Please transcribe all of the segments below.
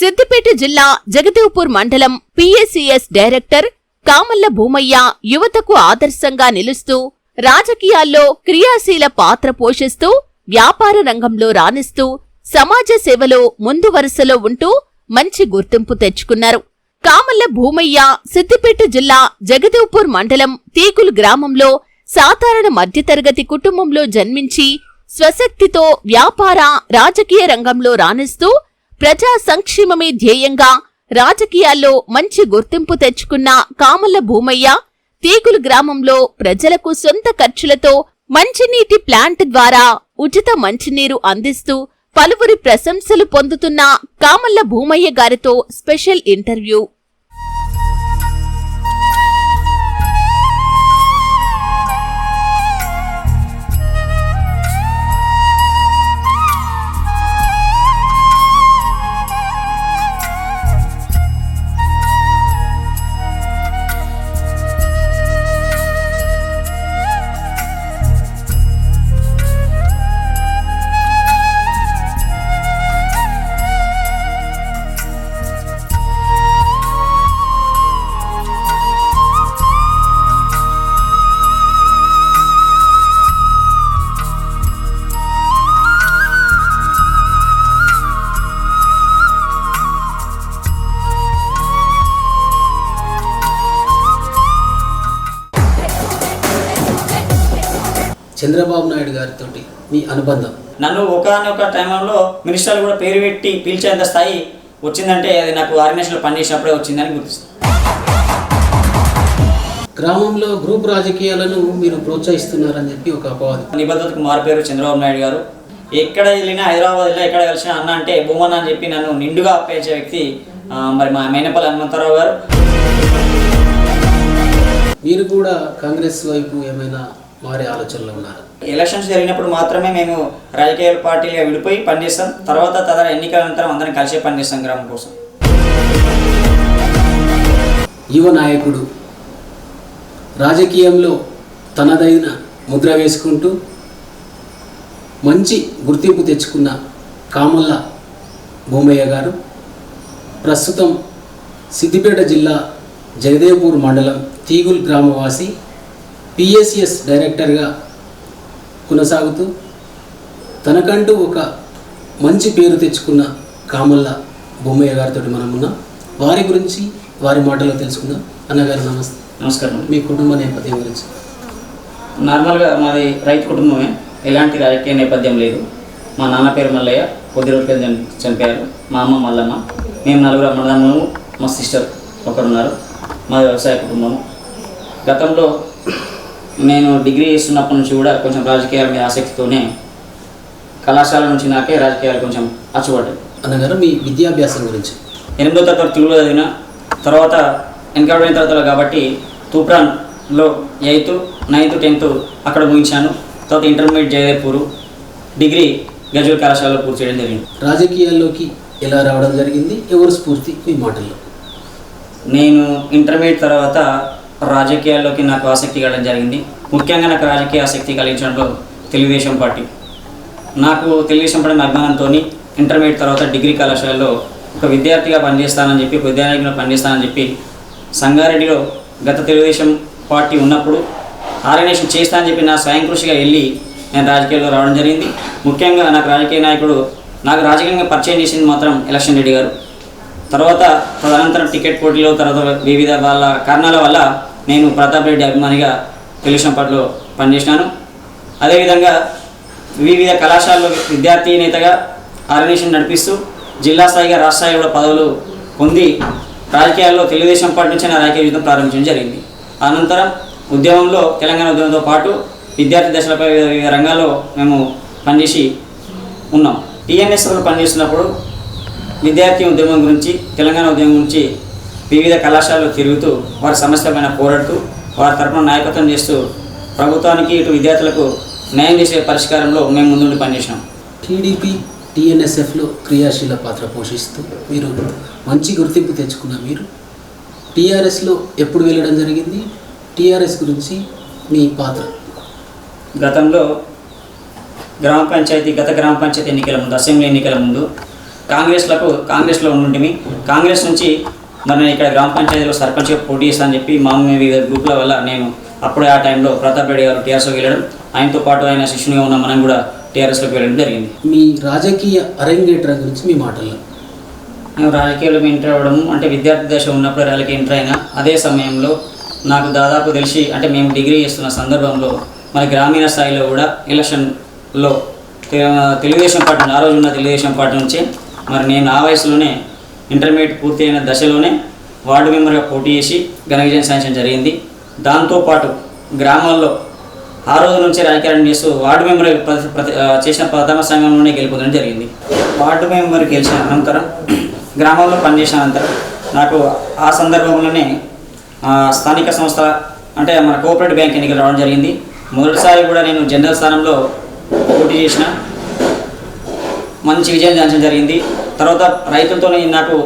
సిద్దిపేట జిల్లా జగదేవ్పూర్ మండలం PSCS director Kamalla Bhumayya యువతకు ఆదర్శంగా నిలుస్తూ రాజకీయాల్లో క్రియాశీల పాత్ర పోషిస్తూ వ్యాపార రంగంలో రాణిస్తూ సమాజ సేవలో ముందు వరుసలో ఉంటూ మంచి గుర్తింపు తెచ్చుకున్నారు. కామల్ల భూమయ్య సిద్దిపేట జిల్లా జగదేవ్పూర్ మండలం తీకులు గ్రామంలో సాధారణ మధ్యతరగతి కుటుంబంలో జన్మించి స్వశక్తితో వ్యాపార రాజకీయ రంగంలో రాణిస్తూ ప్రజా సంక్షేమమే ధ్యేయంగా రాజకీయాల్లో మంచి గుర్తింపు తెచ్చుకున్న కామల్ల భూమయ్య తీగులు గ్రామంలో ప్రజలకు సొంత ఖర్చులతో మంచినీటి ప్లాంట్ ద్వారా ఉచిత మంచినీరు అందిస్తూ పలువురి ప్రశంసలు పొందుతున్న కామల్ల భూమయ్య గారితో స్పెషల్ ఇంటర్వ్యూ. చంద్రబాబు నాయుడు గారితో మీ అనుబంధం? నన్ను ఒకనొక టైంలో మినిస్టర్లు కూడా పేరు పెట్టి పిలిచేంత స్థాయి వచ్చిందంటే అది నాకు ఆర్గనైజేషన్లో పనిచేసినప్పుడే వచ్చిందని గుర్తిస్తాను గ్రామంలో గ్రూప్ రాజకీయాలను మీరు ప్రోత్సహిస్తున్నారని చెప్పి ఒక అపవాదం. నిబద్ధతకు మారిపోయారు చంద్రబాబు నాయుడు గారు. ఎక్కడ వెళ్ళినా హైదరాబాద్ వెళ్ళినా ఎక్కడ కలిసినా అన్న అంటే భూమన్న అని చెప్పి నన్ను నిండుగా అప్పగించే వ్యక్తి మరి మా మేనపల్లి హనుమంతరావు గారు. మీరు కూడా కాంగ్రెస్ వైపు ఏమైనా మారే ఆలోచనలో ఉన్నారు. ఎలక్షన్స్ జరిగినప్పుడు మాత్రమే మేము రాజకీయ పార్టీలుగా విడిపోయి పనిచేస్తాం. తర్వాత తదర ఎన్నికల అనంతరం అందరం కలిసే పనిచేస్తాం గ్రామం కోసం. యువ నాయకుడు రాజకీయంలో తనదైన ముద్ర వేసుకుంటూ మంచి గుర్తింపు తెచ్చుకున్న కామల్ల భూమయ్య గారు ప్రస్తుతం సిద్దిపేట జిల్లా జగదేవ్పూర్ మండలం తీగుల్ గ్రామవాసి పిఎస్ఎస్ డైరెక్టర్గా కొనసాగుతూ తనకంటూ ఒక మంచి పేరు తెచ్చుకున్న కామల్ల బొమ్మయ్య గారితో మనం ఉన్నాం. వారి గురించి వారి మాటలో తెలుసుకుందాం. అన్నగారు నమస్తే. నమస్కారం మీ కుటుంబ నేపథ్యం గురించి. నార్మల్గా మాది రైతు కుటుంబమే. ఎలాంటి రాజకీయ నేపథ్యం లేదు. మా నాన్న పేరు మల్లయ్య. కొద్ది రోజుల చని- చనిపోయారు. మా అమ్మ మల్లమ్మ. మేము నలుగురు అన్నదమ్ములు మా సిస్టర్ ఒకరున్నారు. మాది వ్యవసాయ కుటుంబం గతంలో నేను డిగ్రీ చేస్తున్నప్పటి నుంచి కూడా కొంచెం రాజకీయాల మీద ఆసక్తితోనే కళాశాల నుంచి నాకే రాజకీయాలు కొంచెం అచ్చుపడ్డాయి అన్నగారు మీ విద్యాభ్యాసం గురించి. ఎనిమిదో తరగతి తెలుగులో చదివిన తర్వాత వెనకబడిన తరగతిలో కాబట్టి తూప్రాన్లో ఎయిత్ నైన్త్ టెన్త్ అక్కడ ముగించాను. తర్వాత ఇంటర్మీడియట్ జయదేపూరు డిగ్రీ గజుల్ కళాశాలలో పూర్తి చేయడం జరిగింది. రాజకీయాల్లోకి ఎలా రావడం జరిగింది? ఎవరు స్ఫూర్తి మీ మాటల్లో? నేను ఇంటర్మీడియట్ తర్వాత రాజకీయాల్లోకి నాకు ఆసక్తి కలగడం జరిగింది. ముఖ్యంగా నాకు రాజకీయ ఆసక్తి కలిగించడంలో తెలుగుదేశం పార్టీ. నాకు తెలుగుదేశం పార్టీ అభిమానంతో ఇంటర్మీడియట్ తర్వాత డిగ్రీ కళాశాలలో ఒక విద్యార్థిగా పనిచేస్తానని చెప్పి ఒక విద్యార్థిగా పనిచేస్తానని చెప్పి సంగారెడ్డిలో గత తెలుగుదేశం పార్టీ ఉన్నప్పుడు ఆర్గనైజేషన్ చేస్తానని చెప్పి నా స్వయం కృషిగా వెళ్ళి నేను రాజకీయాల్లో రావడం జరిగింది. ముఖ్యంగా నాకు రాజకీయ నాయకుడు నాకు రాజకీయంగా పరిచయం చేసింది మాత్రం ఎలక్షన్ రెడ్డి గారు. తర్వాత తదనంతరం టికెట్ పోటీలో తర్వాత వివిధ వాళ్ళ కారణాల వల్ల నేను ప్రతాప్ రెడ్డి అభిమానిగా తెలుగుదేశం పార్టీలో పనిచేసినాను. అదేవిధంగా వివిధ కళాశాలలో విద్యార్థి నేతగా ఆర్గనైజేషన్ నడిపిస్తూ జిల్లా స్థాయిగా రాష్ట్ర స్థాయి కూడా పదవులు పొంది రాజకీయాల్లో తెలుగుదేశం పార్టీ నుంచి నా రాజకీయ యుద్ధం ప్రారంభించడం జరిగింది. అనంతరం ఉద్యమంలో తెలంగాణ ఉద్యమంతో పాటు విద్యార్థి దశలపై వివిధ వివిధ రంగాల్లో మేము పనిచేసి ఉన్నాం. టీఎన్ఎస్లో పనిచేస్తున్నప్పుడు విద్యార్థి ఉద్యమం గురించి తెలంగాణ ఉద్యమం గురించి వివిధ కళాశాలలో తిరుగుతూ వారి సమస్యలపైన పోరాడుతూ వారి తరపున నాయకత్వం చేస్తూ ప్రభుత్వానికి ఇటు విద్యార్థులకు న్యాయం చేసే పరిష్కారంలో మేము ముందుండి పనిచేసినాం. టీడీపీ టీఎన్ఎస్ఎఫ్లో క్రియాశీల పాత్ర పోషిస్తూ మీరు మంచి గుర్తింపు తెచ్చుకున్న మీరు టీఆర్ఎస్లో ఎప్పుడు వెళ్ళడం జరిగింది? టీఆర్ఎస్ గురించి మీ పాత్ర. గతంలో గ్రామ పంచాయతీ గత గ్రామ పంచాయతీ ఎన్నికల ముందు అసెంబ్లీ ఎన్నికల ముందు కాంగ్రెస్లకు కాంగ్రెస్లో ఉండుంటిమి కాంగ్రెస్ నుంచి మరి నేను ఇక్కడ గ్రామ పంచాయతీలో సర్పంచ్గా పోటీ చేస్తాను అని చెప్పి మా వివిధ గ్రూపుల వల్ల నేను అప్పుడే ఆ టైంలో ప్రతాప్ రెడ్డి గారు టీఆర్ఎస్లోకి వెళ్ళడం ఆయనతో పాటు ఆయన శిష్యునిగా ఉన్న మనం కూడా టీఆర్ఎస్లోకి వెళ్ళడం జరిగింది. మీ రాజకీయ అరంగేట్ర గురించి మీ మాటల్లో. నేను రాజకీయాల్లో ఎంటర్ అవ్వడం అంటే విద్యార్థి దశ ఉన్నప్పుడు రాజకీయ ఎంటర్ అయినా అదే సమయంలో నాకు దాదాపు తెలిసి అంటే మేము డిగ్రీ చేస్తున్న సందర్భంలో మన గ్రామీణ స్థాయిలో కూడా ఎలక్షన్లో తెలుగుదేశం పార్టీ ఆ రోజు ఉన్న తెలుగుదేశం పార్టీ నుంచి మరి నేను ఆ వయసులోనే ఇంటర్మీడియట్ పూర్తి అయిన దశలోనే వార్డు మెంబర్గా పోటీ చేసి ఘన విజయం సాధించడం జరిగింది. దాంతోపాటు గ్రామాల్లో ఆ రోజు నుంచి రాజకీయాలను చేస్తూ వార్డు మెంబర్ చేసిన ప్రథమ సంఘంలోనే గెలుపొందడం జరిగింది. వార్డు మెంబర్ గెలిచిన అనంతరం గ్రామంలో పనిచేసిన అనంతరం నాకు ఆ సందర్భంలోనే స్థానిక సంస్థ అంటే మన కోఆపరేటివ్ బ్యాంక్ ఎన్నికలు రావడం జరిగింది. మొదటిసారి కూడా నేను జనరల్ స్థానంలో పోటీ చేసిన మంచి విజయం సాధించడం జరిగింది. తర్వాత రైతులతో నాకు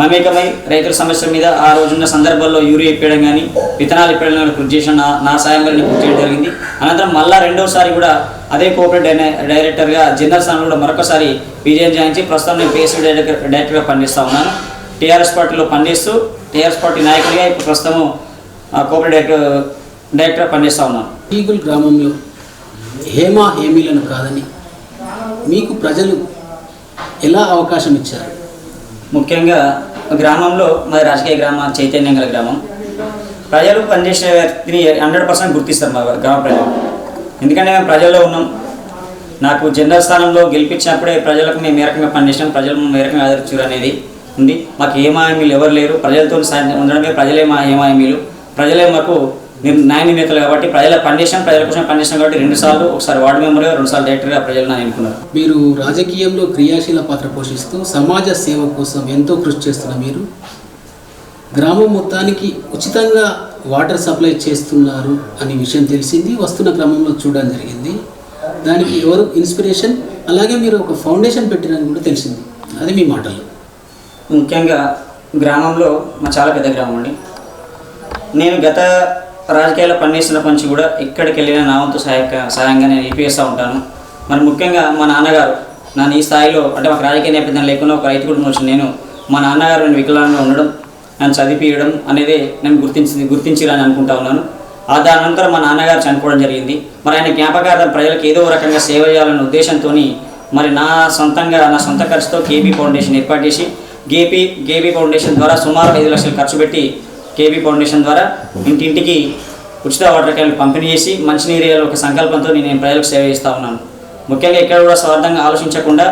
మమేకమై రైతుల సమస్యల మీద ఆ రోజున్న సందర్భాల్లో యూరియా ఇప్పేయడం కానీ విత్తనాలు ఇప్పేయడం కానీ కృషి చేసిన నా నా సాయం వల్ల కృషి చేయడం జరిగింది. అనంతరం మళ్ళా రెండోసారి కూడా అదే కోఆపరేటివ్ డైరెక్టర్గా జనరల్ స్థానంలో కూడా మరొకసారి విజయం సాధించి ప్రస్తుతం నేను పిఎస్సీ డైరెక్టర్ డైరెక్టర్గా పనిచేస్తూ ఉన్నాను. టీఆర్ఎస్ పార్టీలో పనిచేస్తూ టీఆర్ఎస్ పార్టీ నాయకుడిగా ఇప్పుడు ప్రస్తుతం కోఆపరేటివ్ డైరెక్టర్ డైరెక్టర్గా పనిచేస్తూ ఉన్నాను. ఈగుల్ గ్రామంలో హేమా హేమీలను కాదని మీకు ప్రజలు ఎలా అవకాశం ఇచ్చారు? ముఖ్యంగా గ్రామంలో మాది రాజకీయ గ్రామం చైతన్యం గల గ్రామం. ప్రజలు పనిచేసే వ్యక్తిని హండ్రెడ్ పర్సెంట్ గుర్తిస్తారు మా గ్రామ ప్రజలు. ఎందుకంటే మేము ప్రజల్లో ఉన్నాం. నాకు జనరల్ స్థానంలో గెలిపించినప్పుడే ప్రజలకు మేము మేరకంగా పనిచేసినాం ప్రజలు మేరకంగా ఆదరించారు అనేది ఉంది. మాకు ఏమాయమీలు ఎవరు లేరు. ప్రజలతో ఉండడమే ప్రజలే మా ఏమాయమీలు ప్రజలే మాకు నిర్- న్యాయ నిర్ణేతలు కాబట్టి ప్రజల పనిచేసాం ప్రజల కోసం పనిచేసాం కాబట్టి రెండు సార్లు ఒకసారి వార్డు మెంబర్గా రెండు సార్లు డైరెక్టర్గా ప్రజలు నన్ను ఎన్నుకున్నారు. మీరు రాజకీయంలో క్రియాశీల పాత్ర పోషిస్తూ సమాజ సేవ కోసం ఎంతో కృషి చేస్తున్న మీరు గ్రామం మొత్తానికి ఉచితంగా వాటర్ సప్లై చేస్తున్నారు అనే విషయం తెలిసింది వస్తున్న క్రమంలో చూడడం జరిగింది. దానికి ఎవరు ఇన్స్పిరేషన్? అలాగే మీరు ఒక ఫౌండేషన్ పెట్టినని కూడా తెలిసింది. అది మీ మాటల్లో ముఖ్యంగా గ్రామంలో మా చాలా పెద్ద గ్రామం అండి. నేను గత రాజకీయాల్లో పనిచేసిన పంచి కూడా ఎక్కడికి వెళ్ళినా నా వంతు సహాయక సహాయంగా నేను హెల్ప్ ఉంటాను. మరి ముఖ్యంగా మా నాన్నగారు నన్ను ఈ స్థాయిలో అంటే మాకు రాజకీయ నేపథ్యం లేకుండా ఒక రైతు కుటుంబం వచ్చి నేను మా నాన్నగారు నేను వికలాంగా ఉండడం నన్ను చదివించడం అనేది నేను గుర్తించి గుర్తించాలని అనుకుంటా ఉన్నాను. ఆ దాని అనంతరం మా నాన్నగారు చనిపోవడం జరిగింది. మరి ఆయన జ్ఞాపకార్థం ప్రజలకు ఏదో రకంగా సేవ చేయాలనే ఉద్దేశంతో మరి నా సొంతంగా నా సొంత ఖర్చుతో కేబీ ఫౌండేషన్ ఏర్పాటు చేసి గేపీ గేబీ ఫౌండేషన్ ద్వారా సుమారు ఐదు లక్షలు ఖర్చు పెట్టి కేబీ ఫౌండేషన్ ద్వారా ఇంటింటికి ఉచిత వాటర్ క్యాన్లు పంపిణీ చేసి మంచినీరు ఒక సంకల్పంతో నేను ప్రజలకు సేవ చేస్తూ ఉన్నాను. ముఖ్యంగా ఎక్కడ కూడా స్వార్థంగా ఆలోచించకుండా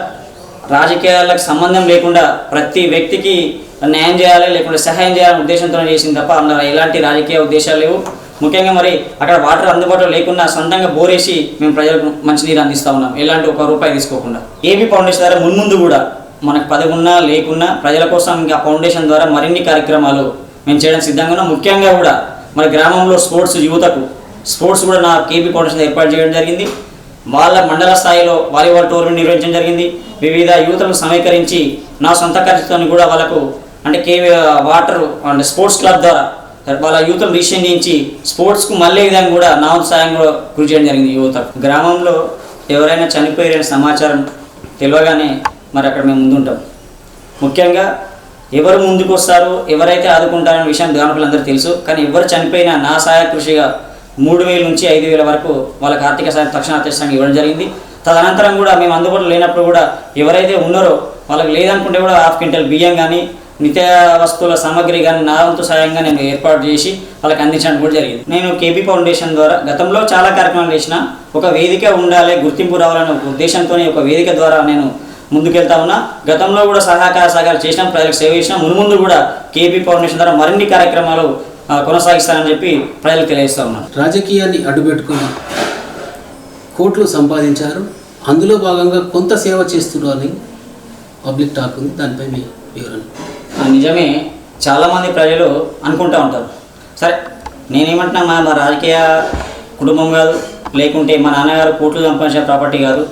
రాజకీయాలకు సంబంధం లేకుండా ప్రతి వ్యక్తికి న్యాయం చేయాలి లేకుండా సహాయం చేయాలనే ఉద్దేశంతో చేసింది తప్ప అందులో ఎలాంటి రాజకీయ ఉద్దేశాలు లేవు. ముఖ్యంగా మరి అక్కడ వాటర్ అందుబాటులో లేకుండా సొంతంగా బోరేసి మేము ప్రజలకు మంచినీరు అందిస్తూ ఉన్నాం. ఎలాంటి ఒక రూపాయి తీసుకోకుండా. ఏబీ ఫౌండేషన్ ద్వారా మున్ముందు కూడా మనకు పదవి లేకున్నా ప్రజల కోసం ఇంకా ఫౌండేషన్ ద్వారా మరిన్ని కార్యక్రమాలు మేము చేయడం సిద్ధంగా ఉన్నాం. ముఖ్యంగా కూడా మన గ్రామంలో స్పోర్ట్స్ యువతకు స్పోర్ట్స్ కూడా నా కేబీ ఫౌండేషన్ ఏర్పాటు చేయడం జరిగింది. వాళ్ళ మండల స్థాయిలో వాలీబాల్ టోర్నమెంట్ నిర్వహించడం జరిగింది. వివిధ యువతలను సమీకరించి నా సొంత ఖర్చుతో కూడా వాళ్ళకు అంటే కేవీ వాటర్ అంటే స్పోర్ట్స్ క్లబ్ ద్వారా వాళ్ళ యూత్ను రిజిస్ట్రేషన్ స్పోర్ట్స్కు మళ్ళీ విధంగా కూడా నా వంతు సాయం కూడా కృషి చేయడం జరిగింది యువత గ్రామంలో ఎవరైనా చనిపోయారనే సమాచారం తెలియగానే మరి అక్కడ మేము ముందుంటాం. ముఖ్యంగా ఎవరు ముందుకు వస్తారు ఎవరైతే ఆదుకుంటారనే విషయం గ్రామకులందరూ తెలుసు. కానీ ఎవరు చనిపోయినా నా సహాయ కృషిగా మూడు వేల నుంచి ఐదు వేల వరకు వాళ్ళకి ఆర్థిక సాయం తక్షణ ఆర్థిక ఇవ్వడం జరిగింది. తదనంతరం కూడా మేము అందుబాటులో లేనప్పుడు కూడా ఎవరైతే ఉన్నారో వాళ్ళకి లేదనుకుంటే కూడా హాఫ్ క్వింటల్ బియ్యం కానీ నిత్య వస్తువుల సామాగ్రి కానీ నా వంతు సాయంగా నేను ఏర్పాటు చేసి వాళ్ళకి అందించడం కూడా జరిగింది. నేను కేపీ ఫౌండేషన్ ద్వారా గతంలో చాలా కార్యక్రమాలు చేసిన ఒక వేదిక ఉండాలి గుర్తింపు రావాలనే ఉద్దేశంతోనే ఒక వేదిక ద్వారా నేను ముందుకెళ్తా ఉన్నా గతంలో కూడా సహకార సహకారం చేసినాం ప్రజలకు సేవ చేసినాం. మునుముందు కూడా కేపీ ఫౌండేషన్ ద్వారా మరిన్ని కార్యక్రమాలు కొనసాగిస్తానని చెప్పి ప్రజలకు తెలియజేస్తా ఉన్నాను. రాజకీయాన్ని అడ్డుపెట్టుకొని కోట్లు సంపాదించారు. అందులో భాగంగా కొంత సేవ చేస్తున్నారు అని పబ్లిక్ టాక్ ఉంది. దానిపై మీ వివరణ. నిజమే. చాలామంది ప్రజలు అనుకుంటూ ఉంటారు. సరే నేనేమంటున్నా మా మా రాజకీయ కుటుంబం కాదు లేకుంటే మా నాన్నగారు కోట్లు సంపాదించిన ప్రాపర్టీ కాదు.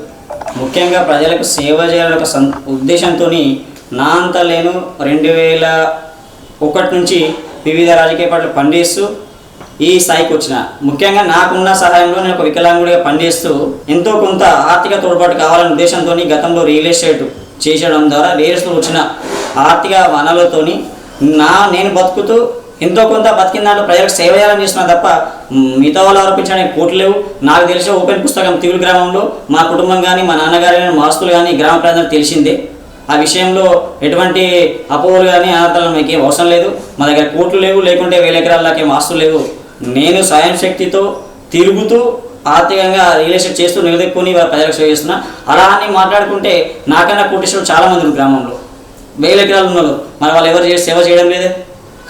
ముఖ్యంగా ప్రజలకు సేవ చేయాలని ఒక సం ఉద్దేశంతో నా అంత లేను రెండు వేల ఒకటి నుంచి వివిధ రాజకీయ పార్టీలు పనిచేస్తూ ఈ స్థాయికి వచ్చిన. ముఖ్యంగా నాకున్న సహాయంలో నేను ఒక వికలాంగుడిగా పనిచేస్తూ ఎంతో కొంత ఆర్థిక తోడ్పాటు కావాలనే ఉద్దేశంతో గతంలో రియల్ ఎస్టేట్ చేసేయడం ద్వారా వేరేస్తూ వచ్చిన ఆర్థిక వనరులతోని నా నేను బతుకుతూ ఎంతో కొంత బతికిన దాంట్లో ప్రజలకు సేవ చేయాలని చేస్తున్నా తప్ప మిగతా వాళ్ళు ఆరోపించడానికి కోట్లు లేవు. నాకు తెలిసిన ఓపెన్ పుస్తకం తిరుగు గ్రామంలో మా కుటుంబం కానీ మా నాన్నగారు కానీ మాస్తులు కానీ గ్రామ ప్రజలకు తెలిసిందే. ఆ విషయంలో ఎటువంటి అపోహలు కానీ అనర్థాలు మీకు అవసరం లేదు. మా దగ్గర కోట్లు లేవు లేకుంటే వేల ఎకరాలకేం ఆస్తులు లేవు. నేను స్వయం శక్తితో తిరుగుతూ ఆర్థికంగా రియల్ ఎస్టేట్ చేస్తూ నిలదొక్కుని ప్రజలకు సేవ చేస్తున్నా. అలా అని మాట్లాడుకుంటే నాకన్నా కోటేశ్వరుడు చాలామంది ఉన్నారు గ్రామంలో. వేల ఎకరాలు ఉన్నారు మరి వాళ్ళు ఎవరు చేసి సేవ చేయడం లేదే?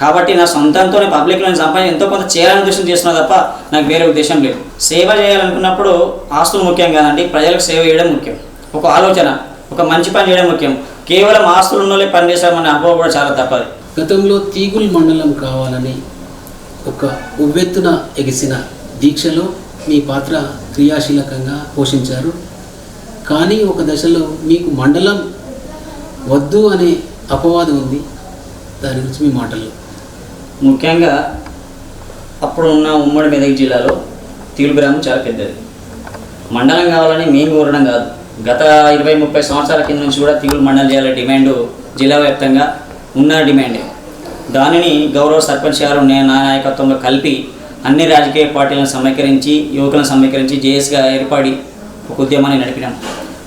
కాబట్టి నా సొంతంతోనే పబ్లిక్లో నేను సంపాదించి ఎంతో కొంత చేయాలని ఉద్దేశం చేస్తున్నా తప్ప నాకు వేరే ఉద్దేశం లేదు. సేవ చేయాలనుకున్నప్పుడు ఆస్తులు ముఖ్యం కాదండి ప్రజలకు సేవ చేయడం ముఖ్యం. ఒక ఆలోచన ఒక మంచి పని చేయడం ముఖ్యం. కేవలం ఆస్తులు ఉన్నోళ్ళే పని చేశామని అనుభవం కూడా చాలా తప్పది. గతంలో తీగుల్ మండలం కావాలని ఒక ఉవ్వెత్తున ఎగిసిన దీక్షలో మీ పాత్ర క్రియాశీలకంగా పోషించారు. కానీ ఒక దశలో మీకు మండలం వద్దు అనే అపవాదం ఉంది. దాని గురించి మీ మాటల్లో. ముఖ్యంగా అప్పుడు ఉన్న ఉమ్మడి మెదక్ జిల్లాలో తీలు గ్రామం చాలా పెద్దది. మండలం కావాలని మేము కోరడం కాదు. గత ఇరవై ముప్పై సంవత్సరాల కింద నుంచి కూడా తీగులు మండలం చేయాల డిమాండ్ జిల్లా వ్యాప్తంగా ఉన్న డిమాండే. దానిని గౌరవ సర్పంచ్ గారు నేను నా నాయకత్వంలో కలిపి అన్ని రాజకీయ పార్టీలను సమీకరించి యువకులను సమీకరించి జేఎస్గా ఏర్పడి ఒక ఉద్యమాన్ని నడిపినాం.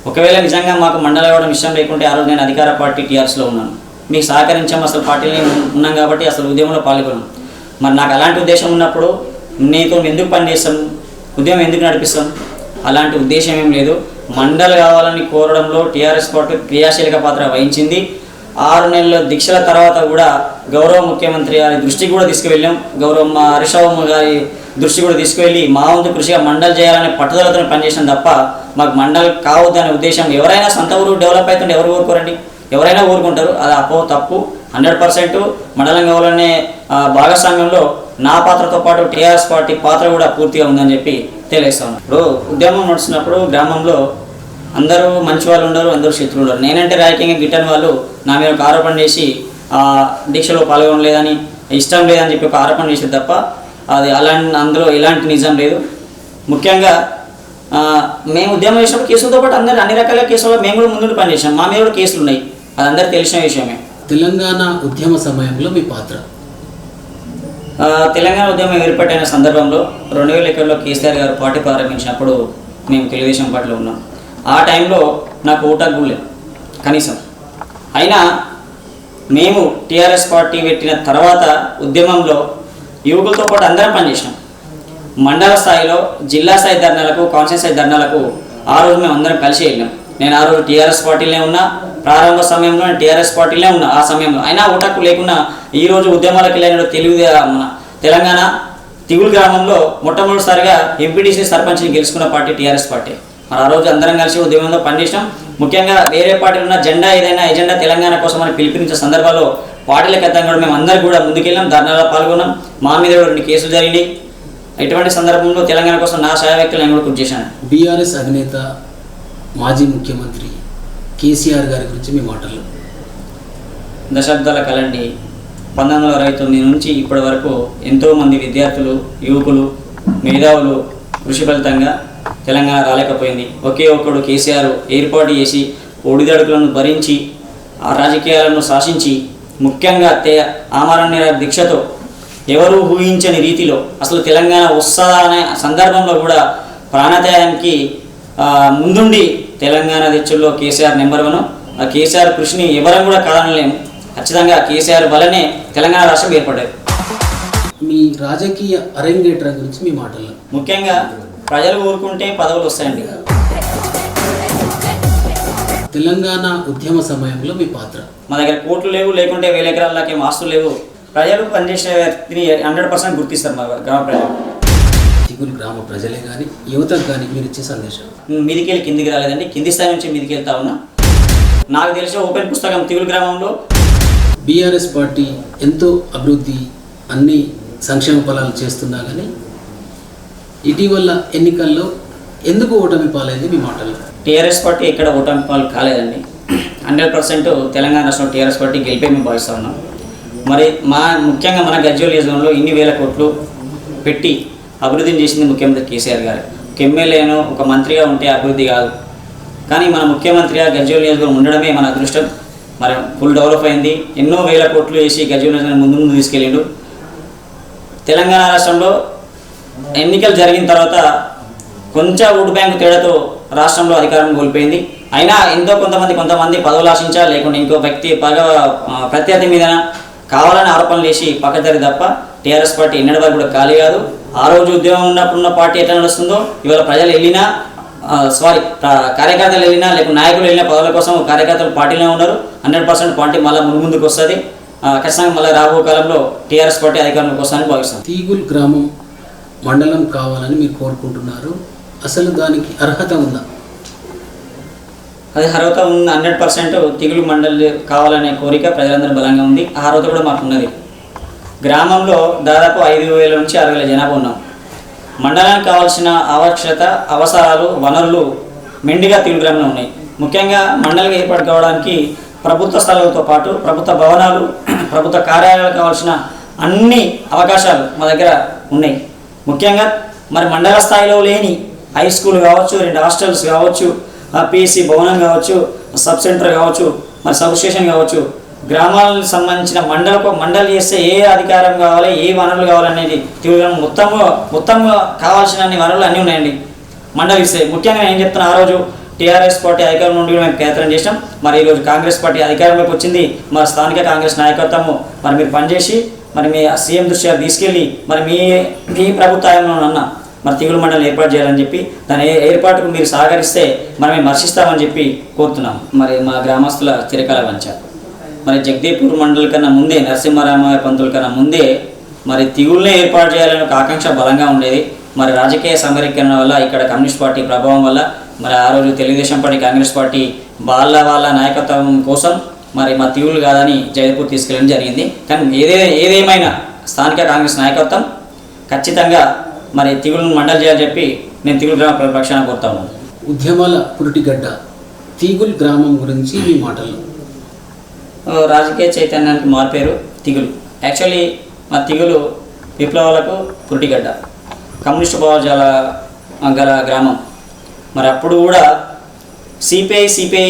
ఒకవేళ నిజంగా మాకు మండలం ఇవ్వడం ఇష్టం లేకుంటే ఆ రోజు నేను అధికార పార్టీ టీఆర్ఎస్లో ఉన్నాను. మీకు సహకరించాం అసలు పార్టీని ఉన్నాం కాబట్టి అసలు ఉద్యమంలో పాల్గొన్నాం. మరి నాకు అలాంటి ఉద్దేశం ఉన్నప్పుడు నీతో ఎందుకు పనిచేస్తాం ఉద్యమం ఎందుకు నడిపిస్తాం? అలాంటి ఉద్దేశం ఏం లేదు. మండల్ కావాలని కోరడంలో టీఆర్ఎస్ పార్టీ క్రియాశీలక పాత్ర వహించింది. ఆరు నెలల దీక్షల తర్వాత కూడా గౌరవ ముఖ్యమంత్రి గారి దృష్టికి కూడా తీసుకువెళ్ళాం. గౌరవ మా గారి దృష్టి కూడా తీసుకువెళ్ళి మా వంతు కృషిగా మండల్ చేయాలనే పట్టుదలతో పనిచేసాం తప్ప మాకు మండల్ కావద్దనే ఉద్దేశం ఎవరైనా సొంత ఊరు డెవలప్ అవుతుంటే ఎవరు కోరుకోరండి ఎవరైనా ఊరుకుంటారు. అది అపో తప్పు. హండ్రెడ్ పర్సెంట్ మండలం కావాలనే భాగస్వామ్యంలో నా పాత్రతో పాటు టీఆర్ఎస్ పార్టీ పాత్ర కూడా పూర్తిగా ఉందని చెప్పి తెలియస్తాను ఇప్పుడు ఉద్యమం నడిచినప్పుడు గ్రామంలో అందరూ మంచి వాళ్ళు ఉండరు అందరూ శత్రువులు ఉండరు. నేనంటే రాజకీయంగా గిట్టని వాళ్ళు నా మీద ఒక ఆరోపణ చేసి దీక్షలో దీక్షలో పాల్గొనలేదని ఇష్టం లేదని చెప్పి ఒక ఆరోపణ చేసేది తప్ప అది అలాంటి అందులో ఎలాంటి నిజం లేదు. ముఖ్యంగా మేము ఉద్యమం చేసినప్పుడు కేసులతో పాటు అందరూ అన్ని రకాల కేసుల్లో మేము కూడా ముందు పనిచేసాం మా మీద కూడా కేసులు ఉన్నాయి. అది అందరికీ తెలిసిన విషయమే. తెలంగాణ ఉద్యమ సమయంలో మీ పాత్ర? తెలంగాణ ఉద్యమం ఏర్పాటైన సందర్భంలో రెండు వేల ఎకరంలో కేసీఆర్ గారు పార్టీ ప్రారంభించినప్పుడు మేము తెలుగుదేశం పార్టీలో ఉన్నాం. ఆ టైంలో నాకు ఓటాకు లేదు కనీసం. అయినా మేము టీఆర్ఎస్ పార్టీ పెట్టిన తర్వాత ఉద్యమంలో యువకులతో పాటు అందరం పనిచేసినాం. మండల స్థాయిలో జిల్లా స్థాయి ధర్నాలకు కాన్స్టిట్యూన్ స్థాయి ధర్నాలకు ఆ రోజు మేము అందరం కలిసి వెళ్ళాం నేను ఆ రోజు టీఆర్ఎస్ పార్టీలోనే ఉన్నా ప్రారంభ సమయంలో టీఆర్ఎస్ పార్టీలే ఉన్న ఆ సమయంలో. అయినా ఓటకు లేకుండా ఈరోజు ఉద్యమాలకు వెళ్ళిన తెలుగు మన తెలంగాణ తిగులు గ్రామంలో మొట్టమొదటిసారిగా ఎంపీటీసీ సర్పంచ్ని గెలుచుకున్న పార్టీ టీఆర్ఎస్ పార్టీ. మరి ఆ రోజు అందరం కలిసి ఉద్యమంలో పనిచేసాం ముఖ్యంగా వేరే పార్టీలు ఉన్న జెండా ఏదైనా ఎజెండా తెలంగాణ కోసం అని పిలిపించే సందర్భాల్లో పార్టీల అర్థం కూడా మేము అందరికీ కూడా ముందుకెళ్ళాం ధర్నాలో పాల్గొన్నాం. మా మీద కూడా రెండు కేసులు జరిగినాయి. ఇటువంటి సందర్భంలో తెలంగాణ కోసం నా సహాయ వ్యక్తులు నేను కూడా కృషి చేశాను. బీఆర్ఎస్ అధినేత మాజీ ముఖ్యమంత్రి కేసీఆర్ గారి గురించి మీ మాటలు. దశాబ్దాల కలండి పంతొమ్మిది వందల అరవై తొమ్మిది నుంచి ఇప్పటి వరకు ఎంతోమంది విద్యార్థులు యువకులు మేధావులు కృషి ఫలితంగా తెలంగాణ రాలేకపోయింది. ఒకే ఒక్కడు కేసీఆర్ ఏర్పాటు చేసి ఒడిదడుకులను భరించి ఆ రాజకీయాలను శాసించి ముఖ్యంగా తే ఆమరణ దీక్షతో ఎవరూ ఊహించని రీతిలో అసలు తెలంగాణ వస్తుందా అనే సందర్భంలో కూడా ప్రాణత్యాగానికి ముందుండి తెలంగాణ తెచ్చుల్లో కేసీఆర్ నెంబర్ వన్. ఆ కేసీఆర్ కృషిని ఎవరం కూడా కాదనలేము. ఖచ్చితంగా కేసీఆర్ వల్లనే తెలంగాణ రాష్ట్రం ఏర్పడ్డది. మీ రాజకీయ అరంగేట్ర గురించి మీ మాటల్లో. ముఖ్యంగా ప్రజలు ఊరుకుంటే పదవులు వస్తాయండి. తెలంగాణ ఉద్యమ సమయంలో మీ పాత్ర. మా దగ్గర కోట్లు లేవు లేకుంటే వేల ఎకరాలకే ఆస్తులు లేవు. ప్రజలు పనిచేసే వ్యక్తిని హండ్రెడ్ పర్సెంట్ గుర్తిస్తారు మా గ్రామ ప్రజలు. తిగురు గ్రామ ప్రజలే కానీ యువతకు కానీ మీరు ఇచ్చే సందేశం. మిదికి వెళ్ళి కిందికి రాలేదండి. కింది స్థాయి నుంచి మిదికి వెళ్తా ఉన్నా. నాకు తెలిసి ఓపెన్ పుస్తకం తిగులు గ్రామంలో. బీఆర్ఎస్ పార్టీ ఎంతో అభివృద్ధి అన్ని సంక్షేమ ఫలాలు చేస్తున్నా కానీ ఇటీవల ఎన్నికల్లో ఎందుకు ఓటమి పాలైంది మీ మాటల్లో? టీఆర్ఎస్ పార్టీ ఎక్కడ ఓటమి పాలు కాలేదండి. హండ్రెడ్ పర్సెంట్ తెలంగాణ రాష్ట్రంలో టీఆర్ఎస్ పార్టీ గెలిపే మేము భావిస్తా ఉన్నాం. మరి మా ముఖ్యంగా మన గజ్జోల్ నియోజకవర్గంలో ఇన్ని వేల కోట్లు పెట్టి అభివృద్ధిని చేసింది ముఖ్యమంత్రి కేసీఆర్ గారు. ఒక ఎమ్మెల్యేను ఒక మంత్రిగా ఉంటే అభివృద్ధి కాదు. కానీ మన ముఖ్యమంత్రిగా గజ్వేల్ నియోజకవర్గం ఉండడమే మన అదృష్టం. మరి ఫుల్ డెవలప్ అయింది. ఎన్నో వేల కోట్లు వేసి గజ్వేల్ నియోజకవర్గం ముందు ముందు తీసుకెళ్ళిండు. తెలంగాణ రాష్ట్రంలో ఎన్నికలు జరిగిన తర్వాత కొంచెం ఓటు బ్యాంకు తేడాతో రాష్ట్రంలో అధికారం కోల్పోయింది. అయినా ఎంతో కొంతమంది కొంతమంది పదవులు ఆశించా లేకుంటే ఇంకో వ్యక్తి పగ ప్రత్యర్థి మీద కావాలని ఆరోపణలు వేసి పక్కదారి తప్ప టీఆర్ఎస్ పార్టీ ఎన్నటి వరకు కూడా ఖాళీ కాదు. ఆ రోజు ఉద్యమం ఉన్నప్పుడు ఉన్న పార్టీ ఎట్లా నడుస్తుందో? ఇవాళ ప్రజలు వెళ్ళినా సారీ కార్యకర్తలు వెళ్ళినా లేకుంటే నాయకులు వెళ్ళినా పదవుల కోసం కార్యకర్తలు పార్టీలో ఉన్నారు. హండ్రెడ్ పర్సెంట్ పార్టీ మళ్ళీ ముందు ముందుకు వస్తుంది. ఖచ్చితంగా మళ్ళీ రాబో కాలంలో టీఆర్ఎస్ పార్టీ అధికారంలోకి వస్తుందని భావిస్తాం తీగుల్ గ్రామం మండలం కావాలని మీరు కోరుకుంటున్నారు. అసలు దానికి అర్హత ఉందా? అది అర్హత ఉంది హండ్రెడ్ పర్సెంట్ తిగులు మండలి కావాలనే కోరిక ప్రజలందరూ బలంగా ఉంది. ఆ అర్హత కూడా మాకు ఉన్నది. గ్రామంలో దాదాపు ఐదు వేల నుంచి ఆరు వేల జనాభా ఉన్నాం. మండలానికి కావాల్సిన ఆవశ్యత అవసరాలు వనరులు మెండుగా తిగులు గ్రామంలో ఉన్నాయి. ముఖ్యంగా మండలిగా ఏర్పాటు కావడానికి ప్రభుత్వ స్థలాలతో పాటు ప్రభుత్వ భవనాలు ప్రభుత్వ కార్యాలయాలు కావాల్సిన అన్ని అవకాశాలు మా దగ్గర ఉన్నాయి. ముఖ్యంగా మరి మండల స్థాయిలో లేని హై స్కూల్ కావచ్చు రెండు హాస్టల్స్ కావచ్చు పిఎస్సి భవనం కావచ్చు సబ్ సెంటర్ కావచ్చు మరి సబ్ స్టేషన్ కావచ్చు గ్రామాలకు సంబంధించిన మండలకు మండలి చేస్తే ఏ అధికారం కావాలి ఏ వనరులు కావాలనేది తీవ్ర మొత్తంగా మొత్తం కావాల్సిన అన్ని వనరులు అన్నీ ఉన్నాయండి. మండలి ఇస్తే ముఖ్యంగా నేను ఏం చెప్తున్నా ఆ రోజు టీఆర్ఎస్ పార్టీ అధికారం నుండి మేము ప్రయత్నం చేసినాం మరి ఈరోజు కాంగ్రెస్ పార్టీ అధికారంలోకి వచ్చింది. మరి స్థానిక కాంగ్రెస్ నాయకత్వము మరి మీరు పనిచేసి మరి మీ సీఎం దృష్ట్యా తీసుకెళ్ళి మరి మీ మీ ప్రభుత్వంలో అన్న మరి తిగులు మండలి ఏర్పాటు చేయాలని చెప్పి దాని ఏర్పాటుకు మీరు సహకరిస్తే మనమే మర్శిస్తామని చెప్పి కోరుతున్నాం మరి మా గ్రామస్తుల చిరకాల వంచ మరి జగదీపూర్ మండలి కన్నా ముందే నరసింహరామయ్య పంతుల కన్నా ముందే మరి తిగుల్నే ఏర్పాటు చేయాలనే ఒక ఆకాంక్ష బలంగా ఉండేది. మరి రాజకీయ సమరీకరణ వల్ల ఇక్కడ కమ్యూనిస్ట్ పార్టీ ప్రభావం వల్ల మరి ఆ రోజు తెలుగుదేశం పార్టీ కాంగ్రెస్ పార్టీ వాళ్ళ వాళ్ళ నాయకత్వం కోసం మరి మా తీవులు కాదని జైపూర్ తీసుకెళ్ళడం జరిగింది. కానీ ఏదే ఏదేమైనా స్థానిక కాంగ్రెస్ నాయకత్వం ఖచ్చితంగా మరి తీగులను మండలి చేయాలని చెప్పి నేను తిగులు గ్రామ ప్రజల పక్షాన కోరుతా ఉన్నాను ఉద్యమాల పురిటిగడ్డ తీగుల్ గ్రామం గురించి మీ మాటల్లో. రాజకీయ చైతన్యానికి మారిపోయారు తిగులు. యాక్చువల్లీ మా తిగులు విప్లవాలకు పురిటిగడ్డ. కమ్యూనిస్ట్ భావజాల గల గ్రామం. మరి అప్పుడు కూడా సిపిఐ సిపిఐ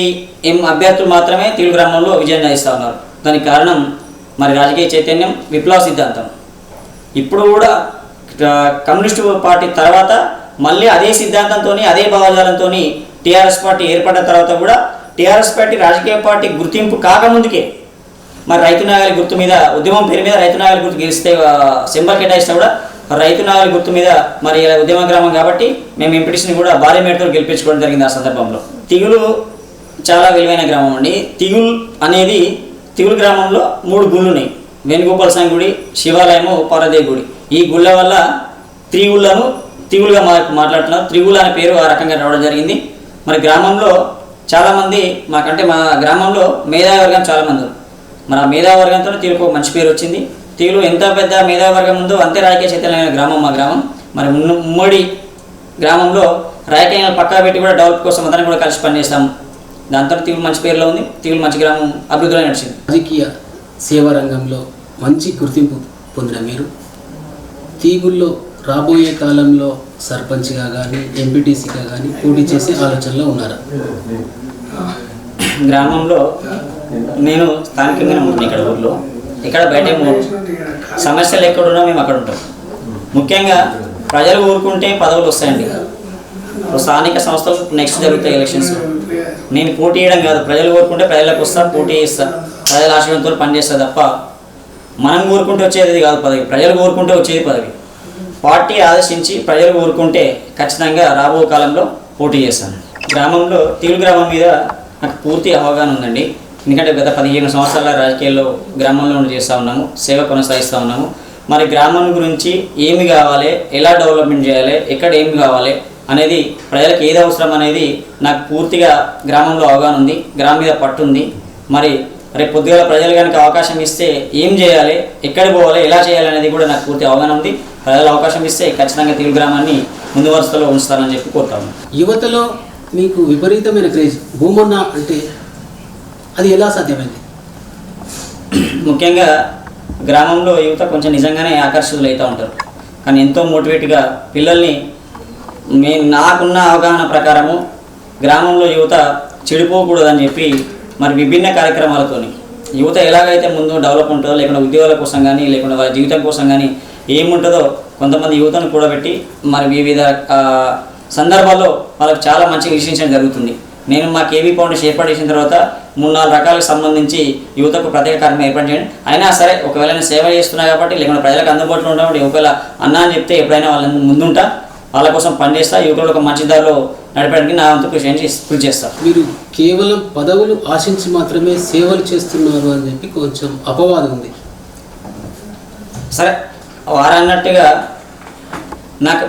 ఎం అభ్యర్థులు మాత్రమే తెలుగు గ్రామంలో విజయం సాధిస్తూ ఉన్నారు. దానికి కారణం మరి రాజకీయ చైతన్యం విప్లవ సిద్ధాంతం. ఇప్పుడు కూడా కమ్యూనిస్టు పార్టీ తర్వాత మళ్ళీ అదే సిద్ధాంతంతో అదే భావజాలంతో టీఆర్ఎస్ పార్టీ ఏర్పడిన తర్వాత కూడా టీఆర్ఎస్ పార్టీ రాజకీయ పార్టీ గుర్తింపు కాకముందుకే మరి రైతు నాగలి గుర్తు మీద ఉద్యమం పేరు మీద రైతు నాగలి గుర్తు గెలిస్తే సింబల్ కేటాయిస్తే కూడా రైతు నాగలి గుర్తు మీద మరి ఇలా ఉద్యమ గ్రామం కాబట్టి మేము ఎంపీటీసీని కూడా భారీ మేటతో గెలిపించుకోవడం జరిగింది ఆ సందర్భంలో. తిగులు చాలా విలువైన గ్రామం అండి. తిగుల్ అనేది తిగులు గ్రామంలో మూడు గుళ్ళు ఉన్నాయి వేణుగోపాల స్వామి గుడి శివాలయము పార్వదేవి గుడి. ఈ గుళ్ళ వల్ల త్రిగుళ్ళను తిగులుగా మా మాట్లాడుతున్నారు. త్రిగుల అనే పేరు ఆ రకంగా రావడం జరిగింది. మరి గ్రామంలో చాలామంది మాకంటే మా గ్రామంలో మేధావర్గం చాలామంది మన మేధావర్గంతో తీరుకు మంచి పేరు వచ్చింది. తీరు ఎంత పెద్ద మేధావర్గం ఉందో అంతే రాజకీయ చైతన్యమైన గ్రామం మా గ్రామం. మరి ఉమ్మడి గ్రామంలో రాజకీయాలను పక్కా పెట్టి కూడా డెవలప్ కోసం అందరం కూడా కలిసి పనిచేస్తాము దాంతో తీరు మంచి పేరులో ఉంది. తీరు మంచి గ్రామం అభివృద్ధిలో నడిచింది. రాజకీయ సేవా రంగంలో మంచి గుర్తింపు పొందిన మీరు. తీగుల్లో రాబోయే కాలంలో సర్పంచ్గా కానీ ఎంపీటీసీగా కానీ పోటీ చేసే ఆలోచనలో ఉన్నారా. గ్రామంలో నేను స్థానికంగానే ఉంటున్నాను ఇక్కడ ఊర్లో. ఇక్కడ బయట సమస్యలు ఎక్కడ ఉన్నా మేము అక్కడ ఉంటాం. ముఖ్యంగా ప్రజలు ఊరుకుంటే పదవులు వస్తాయండి. స్థానిక సంస్థలు నెక్స్ట్ జరుగుతాయి ఎలక్షన్స్ నేను పోటీ చేయడం కాదు. ప్రజలు ఊరుకుంటే ప్రజలకు వస్తా పోటీ చేస్తా. ప్రజల ఆశయంతో పనిచేస్తా తప్ప మనం ఊరుకుంటే వచ్చేది కాదు పదవి. ప్రజలు ఊరుకుంటే వచ్చేది పదవి. పార్టీ ఆదేశించి ప్రజలు ఊరుకుంటే ఖచ్చితంగా రాబో కాలంలో పోటీ చేస్తాను. గ్రామంలో తీరు గ్రామం మీద నాకు పూర్తి అవగాహన ఉందండి. ఎందుకంటే గత పదిహేను సంవత్సరాల రాజకీయాల్లో గ్రామంలో చేస్తూ ఉన్నాము సేవ కొనసాగిస్తూ ఉన్నాము. మరి గ్రామం గురించి ఏమి కావాలి ఎలా డెవలప్మెంట్ చేయాలి ఎక్కడ ఏమి కావాలి అనేది ప్రజలకు ఏది అవసరం అనేది నాకు పూర్తిగా గ్రామంలో అవగాహన ఉంది గ్రామం మీద పట్టు ఉంది. మరి రేపు పొద్దుగాల ప్రజలు కనుక అవకాశం ఇస్తే ఏం చేయాలి ఎక్కడ పోవాలి ఎలా చేయాలి అనేది కూడా నాకు పూర్తి అవగాహన ఉంది. ప్రజలు అవకాశం ఇస్తే ఖచ్చితంగా తెలుగు గ్రామాన్ని ముందు వరుసలో ఉంచుతానని చెప్పి కోరుతాను యువతలో మీకు విపరీతమైన క్రేజ్ భూమన్న అంటే అది ఎలా సాధ్యమైంది? ముఖ్యంగా గ్రామంలో యువత కొంచెం నిజంగానే ఆకర్షితులు అవుతూ ఉంటారు. కానీ ఎంతో మోటివేట్గా పిల్లల్ని మేము నాకున్న అవగాహన ప్రకారము గ్రామంలో యువత చెడిపోకూడదని చెప్పి మరి విభిన్న కార్యక్రమాలతోని యువత ఎలాగైతే ముందు డెవలప్ ఉంటుందో లేకుండా ఉద్యోగాల కోసం కానీ లేకుండా వాళ్ళ జీవితం కోసం కానీ ఏముంటుందో కొంతమంది యువతను కూడబెట్టి మరి వివిధ సందర్భాల్లో వాళ్ళకి చాలా మంచి విశ్లేషణ జరుగుతుంది. నేను మా కేవీ ఫౌండేషన్ ఏర్పాటు చేసిన తర్వాత మూడు నాలుగు రకాలకు సంబంధించి యువతకు ప్రత్యేక కార్యక్రమం ఏర్పాటు చేయండి. అయినా సరే ఒకవేళ నేను సేవ చేస్తున్నా కాబట్టి లేకుండా ప్రజలకు అందుబాటులో ఉన్నప్పుడు ఒకవేళ అన్నా అని చెప్తే ఎప్పుడైనా వాళ్ళ ముందుంటా వాళ్ళ కోసం పనిచేస్తా యువకులు ఒక మంచి దారిలో నడపడానికి నా వంతు కృషి చేసి- కృషి చేస్తా. మీరు కేవలం పదవులు ఆశించి మాత్రమే సేవలు చేస్తున్నారు అని చెప్పి కొంచెం అపవాదం ఉంది. సరే వారు అన్నట్టుగా నాకు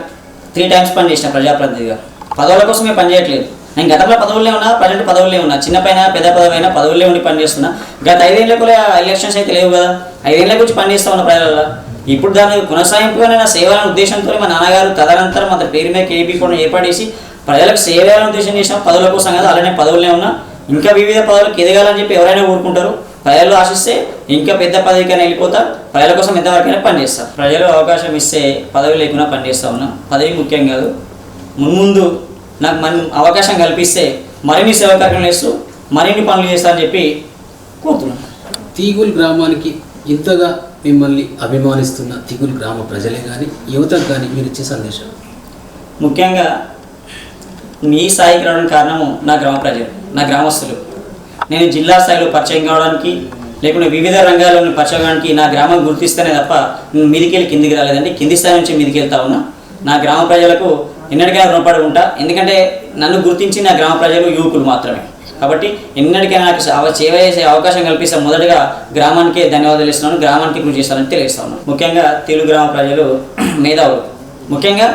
త్రీ టైమ్స్ పని చేసిన ప్రజాప్రతినిధిగా పదవుల కోసమే పని చేయట్లేదు. నేను గతంలో పదవుల్లో ఉన్నా ప్రజెంట్ పదవుల్లో ఉన్నా. చిన్న పైన పెద్ద పదవైనా పదవుల్లో ఉండి పనిచేస్తున్నా గత ఐదేళ్ళకు ఎలక్షన్స్ అయితే లేవు కదా. ఐదేళ్ళ గురించి పని ఉన్న ప్రజలలో. ప్రజల ఇప్పుడు దాని కొనసాగింపుగా నా సేవల ఉద్దేశంతో మా నాన్నగారు తదనంతరం అతని పేరు మీద కేబీ కూడా ఏర్పాటు చేసి ప్రజలకు సేవల ఉద్దేశం చేసిన పదవుల కోసం కదా అలానే పదవులే ఉన్నా. ఇంకా వివిధ పదవులకు ఎదగాలని చెప్పి ఎవరైనా కోరుకుంటారు ప్రజలు ఆశిస్తే ఇంకా పెద్ద పదవికైనా వెళ్ళిపోతా ప్రజల కోసం ఎంతవరకైనా పనిచేస్తా. ప్రజలు అవకాశం ఇస్తే పదవి లేకుండా పనిచేస్తా ఉన్నా. పదవి ముఖ్యం కాదు. మున్ముందు నాకు మన అవకాశం కల్పిస్తే మరిన్ని సేవా కార్యక్రమాలు చేస్తూ మరిన్ని పనులు చేస్తా అని చెప్పి కోరుతున్నాను. తీగుల్ గ్రామానికి ఇంతగా మిమ్మల్ని అభిమానిస్తున్న తీగుల్ గ్రామ ప్రజలే కానీ యువతకు కానీ మీరు ఇచ్చే సందేశం? ముఖ్యంగా మీ స్థాయికి రావడానికి కారణము నా గ్రామ ప్రజలు నా గ్రామస్తులు. నేను జిల్లా స్థాయిలో పరిచయం కావడానికి లేకుంటే వివిధ రంగాల్లో పరిచయం కావడానికి నా గ్రామం గుర్తిస్తేనే తప్ప మీదికెళ్ళి కిందికి రాలేదండి. కింది స్థాయి నుంచి మీదికి వెళ్తా ఉన్నా. నా గ్రామ ప్రజలకు ఎన్నటికైనా రుణపడి ఉంటా. ఎందుకంటే నన్ను గుర్తించి నా గ్రామ ప్రజలు యువకులు మాత్రమే. కాబట్టి ఎన్నటికైనా నాకు సేవ చేసే అవకాశం కల్పిస్తే మొదటగా గ్రామానికే ధన్యవాదాలు ఇస్తున్నాను. గ్రామానికి కృషి చేస్తానని తెలియస్తా ఉన్నాను ముఖ్యంగా తెలుగు గ్రామ ప్రజలు మేధావులు. ముఖ్యంగా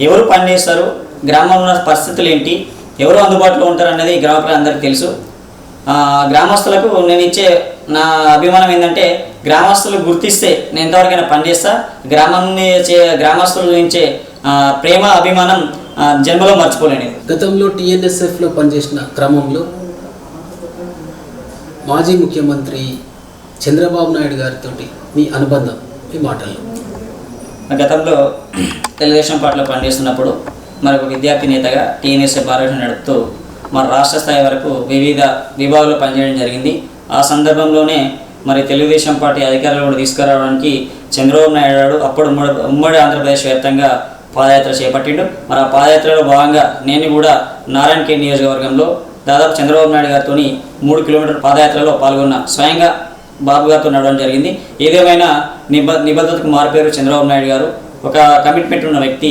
ఎవరు పనిచేస్తారు గ్రామంలో ఉన్న పరిస్థితులు ఏంటి? ఎవరు అందుబాటులో ఉంటారు అనేది గ్రామ ప్రజలందరికీ తెలుసు. గ్రామస్తులకు నేను ఇచ్చే నా అభిమానం ఏంటంటే గ్రామస్తులు గుర్తిస్తే నేను ఎంతవరకైనా పనిచేస్తా. గ్రామాన్ని చే గ్రామస్తులు ఆ, ప్రేమ అభిమానం జన్మలో మర్చిపోలేనిది గతంలో టీఎన్ఎస్ఎఫ్లో పనిచేసిన క్రమంలో మాజీ ముఖ్యమంత్రి చంద్రబాబు నాయుడు గారితో మీ అనుబంధం మీ మాటల్లో గతంలో తెలుగుదేశం పార్టీలో పనిచేస్తున్నప్పుడు మరొక విద్యార్థి నేతగా టీఎన్ఎస్ఏ భారత నడుపుతూ మన రాష్ట్ర స్థాయి వరకు వివిధ విభాగాల్లో పనిచేయడం జరిగింది. ఆ సందర్భంలోనే మరి తెలుగుదేశం పార్టీ అధికారులు కూడా తీసుకురావడానికి చంద్రబాబు నాయుడు గారు అప్పుడు ఉమ్మడి ఉమ్మడి ఆంధ్రప్రదేశ్ వ్యాప్తంగా పాదయాత్ర చేపట్టిండు. మరి ఆ పాదయాత్రలో భాగంగా నేను కూడా నారాయణకే నియోజకవర్గంలో దాదాపు చంద్రబాబు నాయుడు గారితో మూడు కిలోమీటర్ పాదయాత్రలో పాల్గొన్న స్వయంగా బాబు గారితో నడవడం జరిగింది. ఏదేమైనా నిబ నిబద్ధతకు మారిపోయారు చంద్రబాబు నాయుడు గారు. ఒక కమిట్మెంట్ ఉన్న వ్యక్తి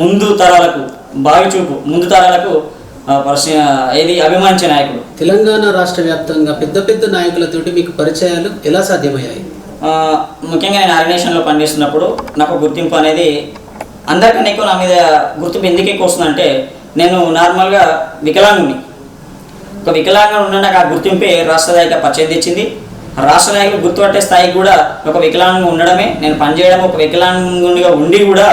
ముందు తరాలకు బావి చూపు ముందు తరాలకు ఏది? అభిమానించే నాయకుడు. తెలంగాణ రాష్ట్ర వ్యాప్తంగా పెద్ద పెద్ద నాయకులతోటి మీకు పరిచయాలు ఎలా సాధ్యమయ్యాయి? ముఖ్యంగా నేను ఆర్గనైజేషన్లో పనిచేస్తున్నప్పుడు నాకు గుర్తింపు అనేది అందరికన్నా ఎక్కువ నా మీద గుర్తింపు ఎందుకు ఎక్కువ వస్తుందంటే నేను నార్మల్గా వికలాంగుని ఒక వికలాంగుడు ఉన్న నాకు ఆ గుర్తింపే రాష్ట్ర పరిచయం తెచ్చింది. రాష్ట్ర నాయకులు గుర్తుపట్టే స్థాయికి కూడా ఒక వికలాంగం ఉండడమే. నేను పనిచేయడం ఒక వికలాంగునిగా ఉండి కూడా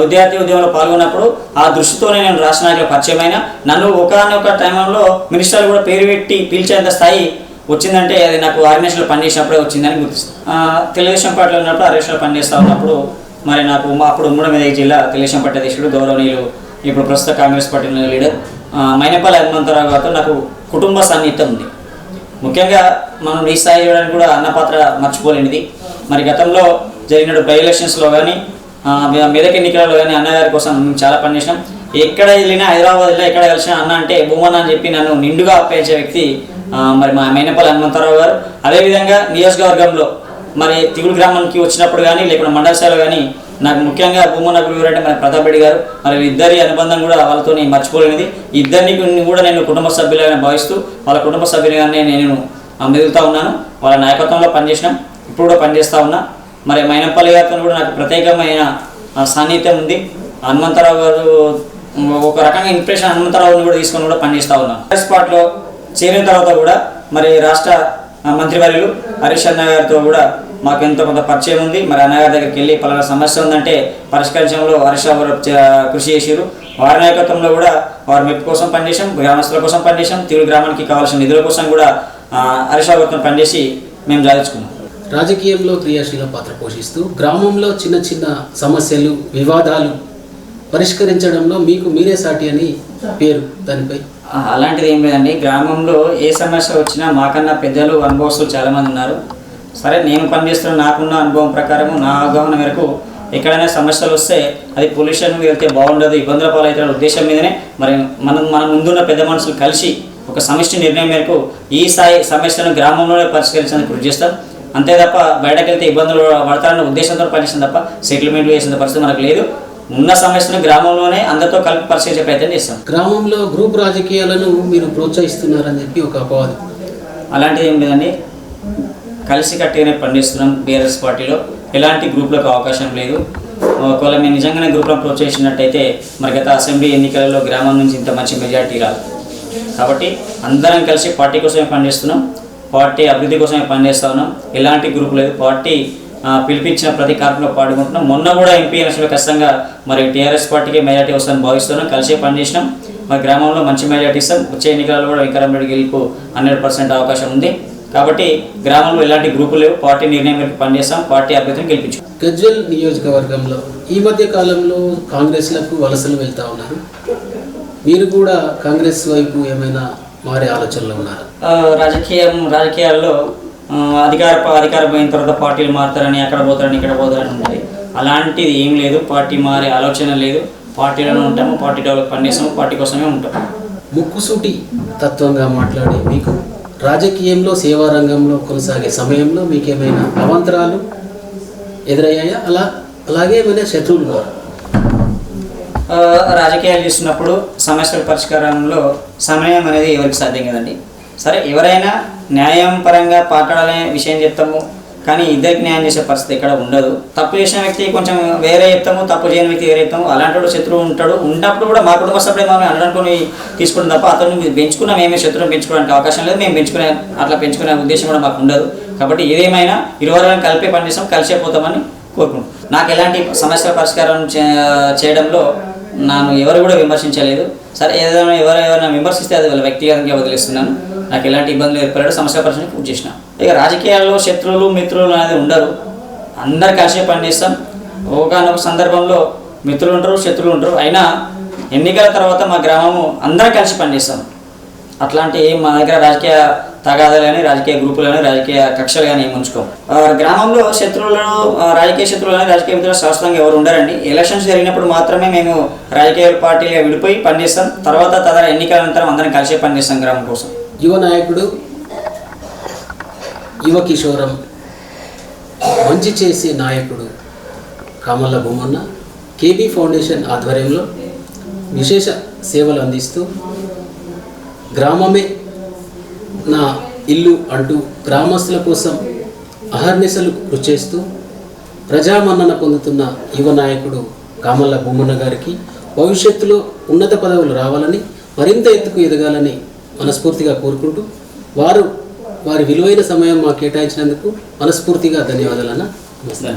విద్యార్థి ఉద్యమంలో పాల్గొన్నప్పుడు ఆ దృష్టితోనే నేను రాష్ట్ర నాయకులు పరిచయమైన. నన్ను ఒకనొక టైంలో మినిస్టర్లు కూడా పేరు పెట్టి పిలిచేంత స్థాయి వచ్చిందంటే అది నాకు ఆర్మేషన్లో పనిచేసినప్పుడే వచ్చిందని గుర్తిస్తాను తెలుగుదేశం పార్టీలో ఉన్నప్పుడు ఆర్మేషన్లో పనిచేస్తూ ఉన్నప్పుడు మరి నాకు అప్పుడు ఉమ్మడి జిల్లా తెలుగుదేశం పార్టీ అధ్యక్షుడు గౌరవనీయులు ఇప్పుడు ప్రస్తుత Congress party leader Mynampally Hanumantha Rao గారితో నాకు కుటుంబ సాన్నిహిత్యం ఉంది. ముఖ్యంగా మనం ఈ స్థాయి చేయడానికి కూడా అన్న పాత్ర మర్చిపోలేనిది. మరి గతంలో జరిగిన బై ఎలక్షన్స్లో కానీ మెదక్ ఎన్నికలలో కానీ అన్నగారి కోసం మేము చాలా పనిచేసినాం ఎక్కడ వెళ్ళినా హైదరాబాద్ వెళ్ళినా ఎక్కడ కలిసినా అన్న అంటే భూమన్ అని చెప్పి నన్ను నిండుగా అప్పగించే వ్యక్తి మరి మా మైనపల్లి హనుమంతరావు గారు. అదేవిధంగా నియోజకవర్గంలో మరి తిగుడు గ్రామానికి వచ్చినప్పుడు కానీ లేకుండా మండల స్థాయిలో కానీ నాకు ముఖ్యంగా భూమన గురువు అంటే మన ప్రతాప్ రెడ్డి గారు. మరి ఇద్దరి అనుబంధం కూడా వాళ్ళతో మర్చిపోలేనిది. ఇద్దరిని కూడా నేను కుటుంబ సభ్యులుగా భావిస్తూ వాళ్ళ కుటుంబ సభ్యులుగానే నేను మెదులుతూ ఉన్నాను. వాళ్ళ నాయకత్వంలో పనిచేసినాం. ఇప్పుడు కూడా పనిచేస్తూ ఉన్నా. మరి మైనంపల్లి గారితో కూడా నాకు ప్రత్యేకమైన సాన్నిహిత్యం ఉంది. హనుమంతరావు గారు ఒక రకంగా ఇంప్రెషన్ హనుమంతరావుని కూడా తీసుకొని కూడా పనిచేస్తూ ఉన్నాను కాంగ్రెస్ పార్ట్లో చేరిన తర్వాత కూడా మరి రాష్ట్ర మంత్రివర్యులు హరీష్ అన్న గారితో కూడా మాకు ఎంతో కొంత పరిచయం ఉంది. మరి అన్నగారి దగ్గరికి వెళ్ళి పలానా సమస్య ఉందంటే పరిష్కరించడంలో హరీష్ కృషి చేశారు వారి నాయకత్వంలో కూడా వారి మెప్పు కోసం పనిచేసాం గ్రామస్తుల కోసం పనిచేసాం తిరుగు గ్రామానికి కావాల్సిన నిధుల కోసం కూడా ఆ, హరీష్ రావు గారితో పనిచేసి మేము సాధించుకున్నాం రాజకీయంలో క్రియాశీల పాత్ర పోషిస్తూ గ్రామంలో చిన్న చిన్న సమస్యలు వివాదాలు పరిష్కరించడంలో మీకు మీరే సాటి అని పేరు దానిపై. అలాంటిది ఏం లేదండి. గ్రామంలో ఏ సమస్య వచ్చినా మాకన్నా పెద్దలు అనుభవస్తులు చాలామంది ఉన్నారు. సరే నేను పనిచేస్తున్న నాకున్న అనుభవం ప్రకారము నా అవగాహన మేరకు ఎక్కడైనా సమస్యలు వస్తే అది పొల్యూషన్ వెళ్తే బాగుండదు ఇబ్బందుల పాలవుతున్న ఉద్దేశం మీదనే. మరి మనం మన ముందున్న పెద్ద మనుషులు కలిసి ఒక సమిష్టి నిర్ణయం మేరకు ఈ స్థాయి సమస్యలను గ్రామంలోనే పరిష్కరించడానికి కృషి చేస్తాం. అంతే తప్ప బయటకు వెళ్తే ఇబ్బందులు పడతారన్న ఉద్దేశంతో పనిచేసిన తప్ప సెటిల్మెంట్లు చేసిన పరిస్థితి మనకు లేదు. ఉన్న సమస్యను గ్రామంలోనే అందరితో కలిపి పరిష్కరించే ప్రయత్నం చేస్తాం. గ్రామంలో గ్రూప్ రాజకీయాలను మీరు ప్రోత్సహిస్తున్నారని చెప్పి ఒక అపవాదం. అలాంటిది ఏం లేదండి. కలిసి కట్టిగానే పండిస్తున్నాం బీఆర్ఎస్ పార్టీలో. ఎలాంటి గ్రూప్లకు అవకాశం లేదు. ఒకవేళ మేము నిజంగానే గ్రూప్లో ప్రోత్సహించినట్టయితే మరి గత అసెంబ్లీ ఎన్నికలలో గ్రామం నుంచి ఇంత మంచి మెజార్టీ రాదు. కాబట్టి అందరం కలిసి పార్టీ కోసమే పనిచేస్తున్నాం. పార్టీ అభివృద్ధి కోసమే పనిచేస్తా ఉన్నాం. ఎలాంటి గ్రూప్ లేదు. పార్టీ పిలిపించిన ప్రతి కార్యక్రమంలో పాల్గొంటున్నాం. మొన్న కూడా ఎంపీ ఎలక్షన్లో ఖచ్చితంగా మరి టీఆర్ఎస్ పార్టీకి మెజార్టీ వస్తుందని భావిస్తున్నాం. కలిసే పనిచేసినాం. మా గ్రామంలో మంచి మెజార్టీ ఇస్తాం. వచ్చే ఎన్నికలలో కూడా వెంకటరామరెడ్డి గెలుపు హండ్రెడ్ పర్సెంట్ అవకాశం ఉంది. కాబట్టి గ్రామంలో ఎలాంటి గ్రూపులు లేవు పార్టీ నిర్ణయం మేరకు పనిచేస్తాం పార్టీ అభ్యర్థిని గెలిపించుకుంటాం. గజ్వెల్ నియోజకవర్గంలో ఈ మధ్య కాలంలో కాంగ్రెస్లకు వలసలు వెళ్తా ఉన్నారు. మీరు కూడా కాంగ్రెస్ వైపు ఏమైనా మారే ఆలోచనలో ఉన్నారా? రాజకీయం రాజకీయాల్లో అధికార అధికారం పోయిన తర్వాత పార్టీలు మారుతారని అక్కడ పోతారని ఇక్కడ పోతారని ఉంటుంది అలాంటిది ఏం లేదు పార్టీ మారే ఆలోచన లేదు. పార్టీలోనే ఉంటాము పార్టీ డెవలప్ పనిచేస్తాము పార్టీ కోసమే ఉంటాం. ముక్కుసూటి తత్వంగా మాట్లాడే మీకు రాజకీయంలో సేవా రంగంలో కొనసాగే సమయంలో మీకేమైనా అవాంతరాలు ఎదురయ్యాయా? అలా అలాగే ఏమైనా శత్రువులు ఉన్నారు రాజకీయాలు చేస్తున్నప్పుడు సమస్యల పరిష్కారంలో సమయం అనేది ఎవరికి సాధ్యం కదండి? సరే ఎవరైనా న్యాయం పరంగా పాటాడాలనే విషయం చెప్తాము కానీ ఇద్దరికి న్యాయం చేసే పరిస్థితి ఇక్కడ ఉండదు. తప్పు చేసిన వ్యక్తి కొంచెం వేరే చెప్తాము తప్పు చేయని వ్యక్తి వేరే చెప్తాము అలాంటి శత్రువు ఉంటాడు. ఉన్నప్పుడు కూడా మా కుటుంబ సభ్యుడే మనం అనడానికి తీసుకుంటాం తప్ప అతను పెంచుకున్న మేమే శత్రువుని పెంచుకోవడానికి అవకాశం లేదు. మేము పెంచుకునే అట్లా పెంచుకునే ఉద్దేశం కూడా మాకు ఉండదు. కాబట్టి ఏదేమైనా ఇరువురం కలిపే పనిచేస్తాం కలిసే పోతామని కోరుకుంటున్నాం. నాకు ఎలాంటి సమస్యల పరిష్కారం చే- చేయడంలో నన్ను ఎవరు కూడా విమర్శించలేదు. సరే ఏదైనా ఎవరు ఎవరైనా విమర్శిస్తే అది వాళ్ళ వ్యక్తిగతంగా వదిలేస్తున్నాను. నాకు ఎలాంటి ఇబ్బందులు ఏర్పడాడు సమస్య పరిస్థితిని పూర్తి చేసిన. ఇక రాజకీయాల్లో శత్రువులు మిత్రులు అనేది ఉండరు. అందరు కలిసే పనిచేస్తాం ఒకనొక సందర్భంలో మిత్రులు ఉంటారు శత్రువులు ఉంటారు. అయినా ఎన్నికల తర్వాత మా గ్రామము అందరం కలిసి పనిచేస్తాం అట్లాంటి మా దగ్గర రాజకీయ తగాదాలు కానీ రాజకీయ గ్రూపులు కానీ రాజకీయ కక్షలు కానీ ఏమి ఉంచుకోం గ్రామంలో శత్రువులను రాజకీయ శత్రువులు కానీ రాజకీయ మిత్రులు శాశ్వతంగా ఎవరు ఉండరండి. ఎలక్షన్స్ జరిగినప్పుడు మాత్రమే మేము రాజకీయ పార్టీలుగా విడిపోయి పనిచేస్తాం. తర్వాత తదర ఎన్నికల అనంతరం అందరం కలిసే పనిచేస్తాం గ్రామం కోసం. యువ నాయకుడు యువ కిషోరం మంచి చేసే నాయకుడు కామల్ల బొమ్మన్న కేబీ ఫౌండేషన్ ఆధ్వర్యంలో విశేష సేవలు అందిస్తూ గ్రామమే నా ఇల్లు అంటూ గ్రామస్తుల కోసం అహర్నిశలు కృషి చేస్తూ ప్రజామన్నన పొందుతున్న యువ నాయకుడు కామల్ల బొమ్మన్న గారికి భవిష్యత్తులో ఉన్నత పదవులు రావాలని మరింత ఎత్తుకు ఎదగాలని మనస్ఫూర్తిగా కోరుకుంటూ వారు వారి విలువైన సమయం మాకు కేటాయించినందుకు మనస్ఫూర్తిగా ధన్యవాదాలన్న. నమస్తే